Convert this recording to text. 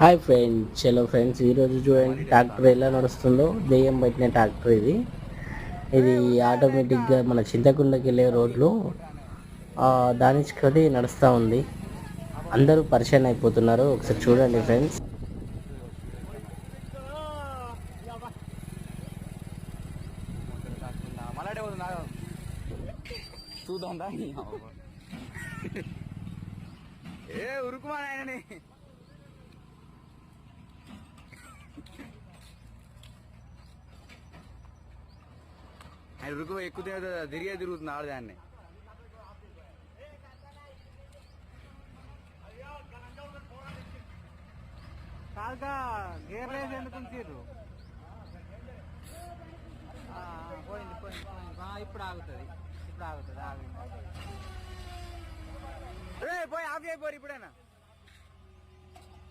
Hi friends చలో friends. ఈరోజు చూడండి ట్రాక్టర్ ఎలా నడుస్తుందో. దెయ్యం పెట్టిన ట్రాక్టర్ ఇది. ఇది ఆటోమేటిక్గా మన చింతకుండకి వెళ్ళే రోడ్లు ఆ, దానికి అది నడుస్తూ ఉంది. అందరూ పరిచయం అయిపోతున్నారు. ఒకసారి చూడండి ఫ్రెండ్స్. చూద్దాం ఏ ఉరుకుమా ఆయన ఉరుకు ఎక్కువ తిరిగే తిరుగుతుంది ఆడదాన్ని. కాదుగా గేర్ లేదు ఎందుకు ఉంచారు పోయింది పోయింది ఇప్పుడు ఆగుతుంది. ఇప్పుడు ఆగుతుంది ఆగింది. పోయి ఆఫ్ అయిపోరు ఇప్పుడైనా.